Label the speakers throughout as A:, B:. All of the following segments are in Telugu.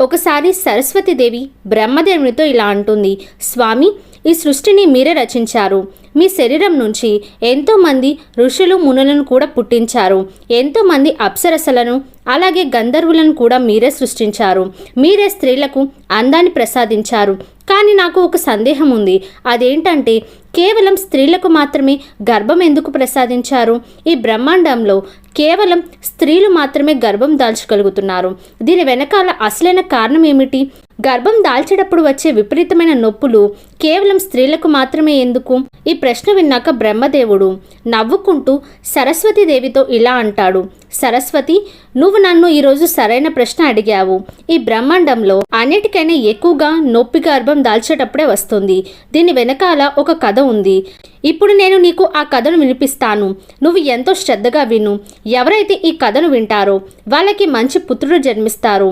A: ఒకసారి సరస్వతీదేవి బ్రహ్మదేవునితో ఇలా అంటుంది స్వామి ఈ సృష్టిని మీరే రచించారు. మీ శరీరం నుంచి ఎంతోమంది ఋషులు మునులను కూడా పుట్టించారు. ఎంతోమంది అప్సరసలను అలాగే గంధర్వులను కూడా మీరే సృష్టించారు. మీరే స్త్రీలకు అందాన్ని ప్రసాదించారు. కానీ నాకు ఒక సందేహం ఉంది. అదేంటంటే కేవలం స్త్రీలకు మాత్రమే గర్భం ఎందుకు ప్రసాదించారు? ఈ బ్రహ్మాండంలో కేవలం స్త్రీలు మాత్రమే గర్భం దాల్చగలుగుతున్నారు. దీని వెనకాల అసలైన కారణం ఏమిటి? గర్భం దాల్చేటప్పుడు వచ్చే విపరీతమైన నొప్పులు కేవలం స్త్రీలకు మాత్రమే ఎందుకు? ఈ ప్రశ్న విన్నాక బ్రహ్మదేవుడు నవ్వుకుంటూ సరస్వతీదేవితో ఇలా అంటాడు. సరస్వతి నువ్వు నన్ను ఈరోజు సరైన ప్రశ్న అడిగావు. ఈ బ్రహ్మాండంలో అన్నిటికైనా ఎక్కువగా నొప్పి గర్భం దాల్చేటప్పుడే వస్తుంది. దీని వెనకాల ఒక కథ ఉంది. ఇప్పుడు నేను నీకు ఆ కథను వినిపిస్తాను. నువ్వు ఎంతో శ్రద్ధగా విను. ఎవరైతే ఈ కథను వింటారో వాళ్ళకి మంచి పుత్రుడు జన్మిస్తారు.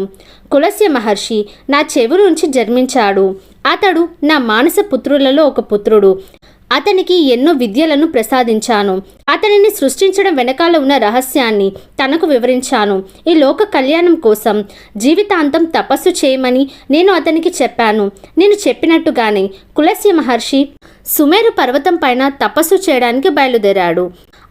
A: కులస్య మహర్షి నా చెవి నుంచి జన్మించాడు. అతడు నా మానస పుత్రులలో ఒక పుత్రుడు. అతనికి ఎన్నో విద్యలను ప్రసాదించాను. అతనిని సృష్టించడం వెనకాల ఉన్న రహస్యాన్ని తనకు వివరించాను. ఈ లోక కళ్యాణం కోసం జీవితాంతం తపస్సు చేయమని నేను అతనికి చెప్పాను. నేను చెప్పినట్టుగానే కులస్య మహర్షి సుమేరు పర్వతం పైన తపస్సు చేయడానికి బయలుదేరాడు.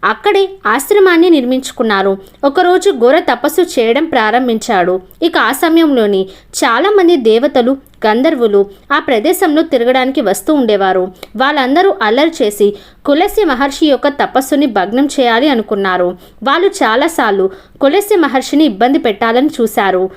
A: అక్కడే ఆశ్రమాన్ని నిర్మించుకున్నారు. ఒకరోజు ఘోర తపస్సు చేయడం ప్రారంభించాడు. ఇక ఆ సమయంలోని చాలామంది దేవతలు గంధర్వులు ఆ ప్రదేశంలో తిరగడానికి వస్తూ ఉండేవారు. వాళ్ళందరూ అల్లరి చేసి కులసి మహర్షి యొక్క తపస్సుని భగ్నం చేయాలి అనుకున్నారు. వాళ్ళు చాలాసార్లు కులసి మహర్షిని ఇబ్బంది పెట్టాలని చూశారు.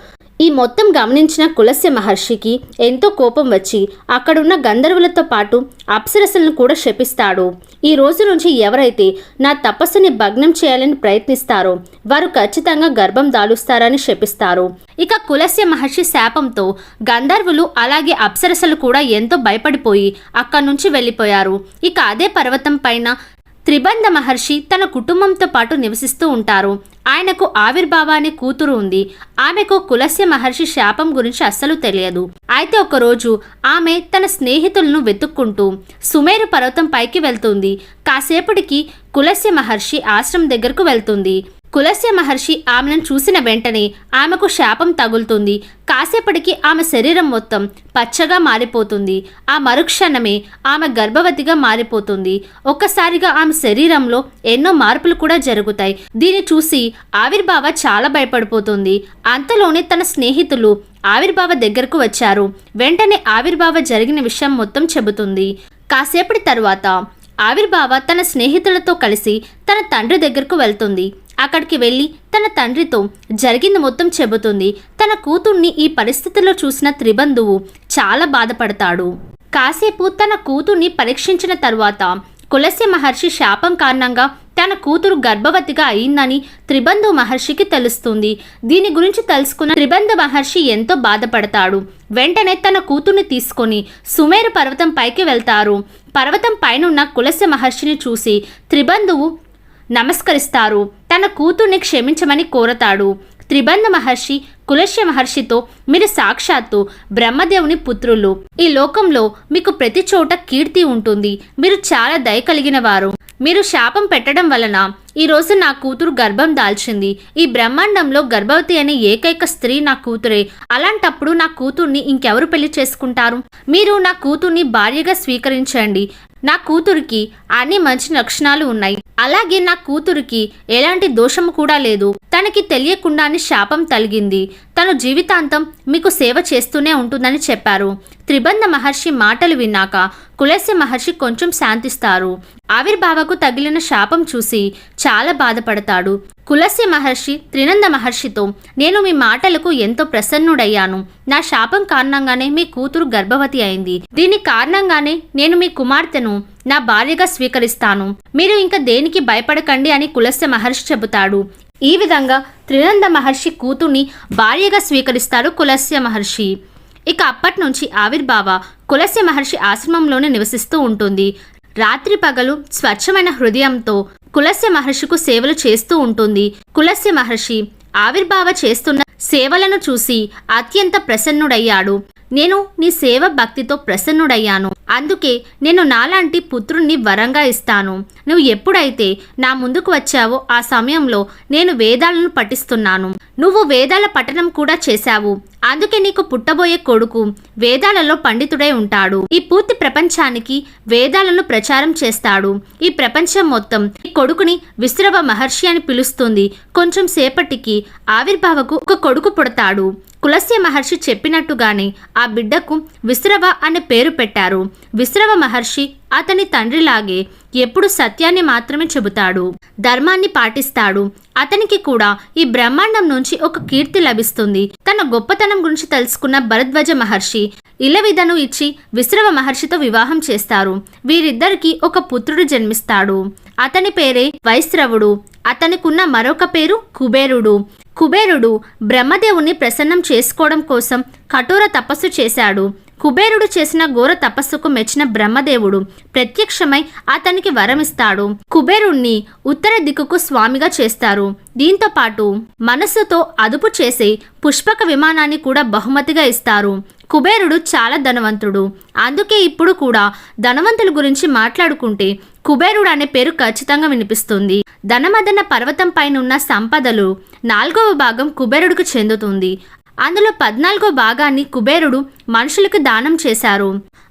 A: ఈ మొత్తం గమనించిన కులస్య మహర్షికి ఎంతో కోపం వచ్చి అక్కడున్న గంధర్వులతో పాటు అప్సరసలను కూడా శపిస్తాడు. ఈ రోజు నుంచి ఎవరైతే నా తపస్సుని భగ్నం చేయాలని ప్రయత్నిస్తారో వారు ఖచ్చితంగా గర్భం దాలుస్తారని శపిస్తారు. ఇక కులస్య మహర్షి శాపంతో గంధర్వులు అలాగే అప్సరసలు కూడా ఎంతో భయపడిపోయి అక్కడి నుంచి వెళ్ళిపోయారు. ఇక అదే పర్వతం పైన త్రిబంధ మహర్షి తన కుటుంబంతో పాటు నివసిస్తూ ఉంటారు. ఆయనకు ఆవిర్భావ అనే కూతురు ఉంది. ఆమెకు కులస్య మహర్షి శాపం గురించి అస్సలు తెలియదు. అయితే ఒకరోజు ఆమె తన స్నేహితులను వెతుక్కుంటూ సుమేరు పర్వతం పైకి వెళ్తుంది. కాసేపటికి కులస్య మహర్షి ఆశ్రమం దగ్గరకు వెళ్తుంది. కులస్య మహర్షి ఆమెను చూసిన వెంటనే ఆమెకు శాపం తగులుతుంది. కాసేపటికి ఆమె శరీరం మొత్తం పచ్చగా మారిపోతుంది. ఆ మరుక్షణమే ఆమె గర్భవతిగా మారిపోతుంది. ఒక్కసారిగా ఆమె శరీరంలో ఎన్నో మార్పులు కూడా జరుగుతాయి. దీన్ని చూసి ఆవిర్భావ చాలా భయపడిపోతుంది. అంతలోనే తన స్నేహితులు ఆవిర్భావ దగ్గరకు వచ్చారు. వెంటనే ఆవిర్భావ జరిగిన విషయం మొత్తం చెబుతుంది. కాసేపటి తరువాత ఆవిర్భావ తన స్నేహితులతో కలిసి తన తండ్రి దగ్గరకు వెళ్తుంది. అక్కడికి వెళ్ళి తన తండ్రితో జరిగింది మొత్తం చెబుతుంది. తన కూతుర్ని ఈ పరిస్థితిలో చూసిన త్రిబంధువు చాలా బాధపడతాడు. కాసేపు తన కూతుర్ని పరీక్షించిన తరువాత కులస్య మహర్షి శాపం కారణంగా తన కూతురు గర్భవతిగా అయిందని త్రిబంధు మహర్షికి తెలుస్తుంది. దీని గురించి తెలుసుకున్న త్రిబంధు మహర్షి ఎంతో బాధపడతాడు. వెంటనే తన కూతుర్ని తీసుకొని సుమేరు పర్వతం పైకి వెళ్తారు. పర్వతం పైనున్న కులస్య మహర్షిని చూసి త్రిబంధువు నమస్కరిస్తారు. తన కూతుర్ని క్షమించమని కోరతాడు. త్రిబంధ మహర్షి కులశ్య మహర్షితో మీరు సాక్షాత్తు బ్రహ్మదేవుని పుత్రులు. ఈ లోకంలో మీకు ప్రతి చోట కీర్తి ఉంటుంది. మీరు చాలా దయ కలిగిన వారు. మీరు శాపం పెట్టడం వలన ఈరోజు నా కూతురు గర్భం దాల్చింది. ఈ బ్రహ్మాండంలో గర్భవతి అనే ఏకైక స్త్రీ నా కూతురే. అలాంటప్పుడు నా కూతుర్ని ఇంకెవరు పెళ్ళి చేసుకుంటారు? మీరు నా కూతుర్ని భార్యగా స్వీకరించండి. నా కూతురికి అన్ని మంచి లక్షణాలు ఉన్నాయి. అలాగే నా కూతురికి ఎలాంటి దోషము కూడా లేదు. తనకి తెలియకుండానే శాపం తలిగింది తను జీవితాంతం మీకు సేవ చేస్తూనే ఉంటుందని చెప్పారు. త్రిబంధ మహర్షి మాటలు విన్నాక కులస్య మహర్షి కొంచెం శాంతిస్తారు. ఆవిర్భావకు తగిలిన శాపం చూసి చాలా బాధపడతాడు. కులస్య మహర్షి త్రినంద మహర్షితో నేను మీ మాటలకు ఎంతో ప్రసన్నుడయ్యాను. నా శాపం కారణంగానే మీ కూతురు గర్భవతి అయింది. దీని కారణంగానే నేను మీ కుమార్తెను నా భార్యగా స్వీకరిస్తాను. మీరు ఇంకా దేనికి భయపడకండి అని కులస్య మహర్షి చెబుతాడు. ఈ విధంగా త్రినంద మహర్షి కూతుర్ని భార్యగా స్వీకరిస్తాడు కులస్య మహర్షి. ఇక అప్పటి నుంచి ఆవిర్భావ కులస్య మహర్షి ఆశ్రమంలోనే నివసిస్తూ ఉంటుంది. రాత్రి పగలు స్వచ్ఛమైన హృదయంతో కులస్య మహర్షికు సేవలు చేస్తూ ఉంటుంది. కులస్య మహర్షి ఆవిర్భావ చేస్తున్న సేవలను చూసి అత్యంత ప్రసన్నుడయ్యాడు. నేను నీ సేవ భక్తితో ప్రసన్నుడయ్యాను. అందుకే నేను నాలాంటి పుత్రుణ్ణి వరంగా ఇస్తాను. నువ్వు ఎప్పుడైతే నా ముందుకు వచ్చావో ఆ సమయంలో నేను వేదాలను పఠిస్తున్నాను. నువ్వు వేదాల పఠనం కూడా చేశావు. అందుకే నీకు పుట్టబోయే కొడుకు వేదాలలో పండితుడై ఉంటాడు. ఈ పూర్తి ప్రపంచానికి వేదాలను ప్రచారం చేస్తాడు. ఈ ప్రపంచం మొత్తం ఈ కొడుకుని విశ్రవ మహర్షి అని పిలుస్తుంది. కొంచెం సేపటికి ఆవిర్భావకు ఒక కొడుకు పుడతాడు. కులస్య మహర్షి చెప్పినట్టుగానే ఆ బిడ్డకు విశ్రవ అనే పేరు పెట్టారు. విశ్రవ మహర్షి అతని తండ్రిలాగే ఎప్పుడు సత్యాన్ని మాత్రమే చెబుతాడు. ధర్మాన్ని పాటిస్తాడు. అతనికి కూడా ఈ బ్రహ్మాండం నుంచి ఒక కీర్తి లభిస్తుంది. తన గొప్పతనం గురించి తెలుసుకున్న భరద్వాజ మహర్షి ఇలవిదను ఇచ్చి విశ్రవ మహర్షితో వివాహం చేస్తారు. వీరిద్దరికీ ఒక పుత్రుడు జన్మిస్తాడు. అతని పేరే వైశ్రవుడు. అతనికున్న మరొక పేరు కుబేరుడు. కుబేరుడు బ్రహ్మదేవుని ప్రసన్నం చేసుకోవడం కోసం కఠోర తపస్సు చేశాడు. కుబేరుడు చేసిన ఘోర తపస్సుకు మెచ్చిన బ్రహ్మదేవుడు ప్రత్యక్షమై అతనికి వరమిస్తాడు. కుబేరుణ్ణి ఉత్తర దిక్కుకు స్వామిగా చేస్తారు. దీంతో పాటు మనస్సుతో అదుపు చేసే పుష్పక విమానాన్ని కూడా బహుమతిగా ఇస్తారు. కుబేరుడు చాలా ధనవంతుడు. అందుకే ఇప్పుడు కూడా ధనవంతుల గురించి మాట్లాడుకుంటే కుబేరుడు అనే పేరు ఖచ్చితంగా వినిపిస్తుంది. ధనమదన పర్వతం పైన ఉన్న సంపదలు నాలుగవ భాగం కుబేరుడికి చెందుతుంది. అందులో పద్నాలుగో భాగాన్ని కుబేరుడు మనుషులకు దానం చేశారు.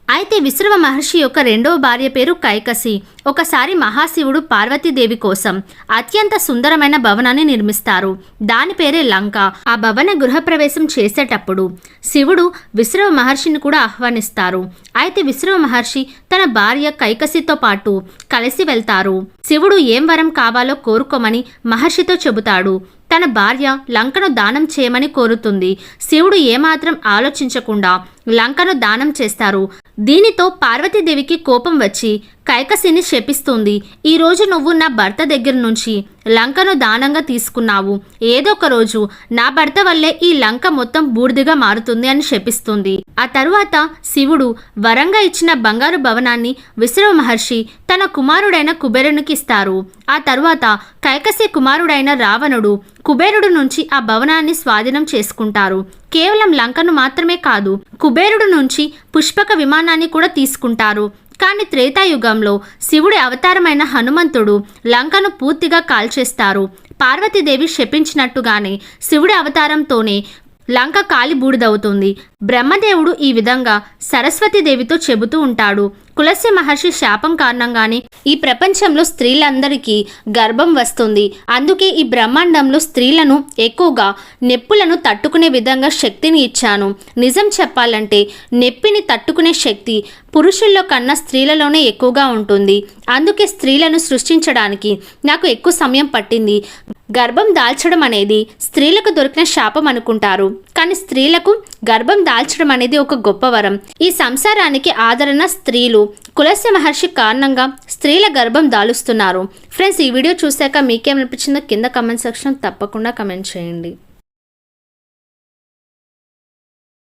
A: అయితే విశ్రవ మహర్షి యొక్క రెండవ భార్య పేరు కైకసి. ఒకసారి మహాశివుడు పార్వతీదేవి కోసం అత్యంత సుందరమైన భవనాన్ని నిర్మిస్తారు. దాని పేరే లంక. ఆ భవన గృహప్రవేశం చేసేటప్పుడు శివుడు విశ్రవ మహర్షిని కూడా ఆహ్వానిస్తారు. అయితే విశ్రవ మహర్షి తన భార్య కైకసితో పాటు కలిసి వెళ్తారు. శివుడు ఏం వరం కావాలో కోరుకోమని మహర్షితో చెబుతాడు. తన భార్య లంకను దానం చేయమని కోరుతుంది. శివుడు ఏమాత్రం ఆలోచించకుండా లంకను దానం చేస్తారు. దీనితో పార్వతీదేవికి కోపం వచ్చి కైకసిని శపిస్తుంది. ఈరోజు నువ్వు నా భర్త దగ్గర నుంచి లంకను దానంగా తీసుకున్నావు. ఏదో ఒక రోజు నా భర్త వల్లే ఈ లంక మొత్తం బూడిదిగా మారుతుంది అని శపిస్తుంది. ఆ తరువాత శివుడు వరంగా ఇచ్చిన బంగారు భవనాన్ని విశ్రవ మహర్షి తన కుమారుడైన కుబేరునికి ఇస్తారు. ఆ తరువాత కైకసి కుమారుడైన రావణుడు కుబేరుడు నుంచి ఆ భవనాన్ని స్వాధీనం చేసుకుంటారు. కేవలం లంకను మాత్రమే కాదు కుబేరుడు నుంచి పుష్పక విమానాన్ని కూడా తీసుకుంటారు. కానీ త్రేతాయుగంలో శివుడి అవతారమైన హనుమంతుడు లంకను పూర్తిగా కాల్చేస్తారు. పార్వతీదేవి శపించినట్టుగానే శివుడి అవతారంతోనే లంక కాలి బూడిదవుతుంది బ్రహ్మదేవుడు ఈ విధంగా సరస్వతీదేవితో చెబుతూ ఉంటాడు. కులస్య మహర్షి శాపం కారణంగానే ఈ ప్రపంచంలో స్త్రీలందరికీ గర్భం వస్తుంది. అందుకే ఈ బ్రహ్మాండంలో స్త్రీలను ఎక్కువగా నెప్పులను తట్టుకునే విధంగా శక్తిని ఇచ్చాను. నిజం చెప్పాలంటే నెప్పిని తట్టుకునే శక్తి పురుషుల్లో కన్నా స్త్రీలలోనే ఎక్కువగా ఉంటుంది. అందుకే స్త్రీలను సృష్టించడానికి నాకు ఎక్కువ సమయం పట్టింది. గర్భం దాల్చడం అనేది స్త్రీలకు దొరికిన శాపం అనుకుంటారు. కానీ స్త్రీలకు గర్భం దాల్చడం అనేది ఒక గొప్ప వరం. ఈ సంసారానికి ఆదరణ స్త్రీలు. కులస్య మహర్షి కారణంగా స్త్రీల గర్భం దాలుస్తున్నారు. ఫ్రెండ్స్ ఈ వీడియో చూశాక మీకేమనిపించిందో కింద కమెంట్ సెక్షన్ తప్పకుండా కమెంట్ చేయండి.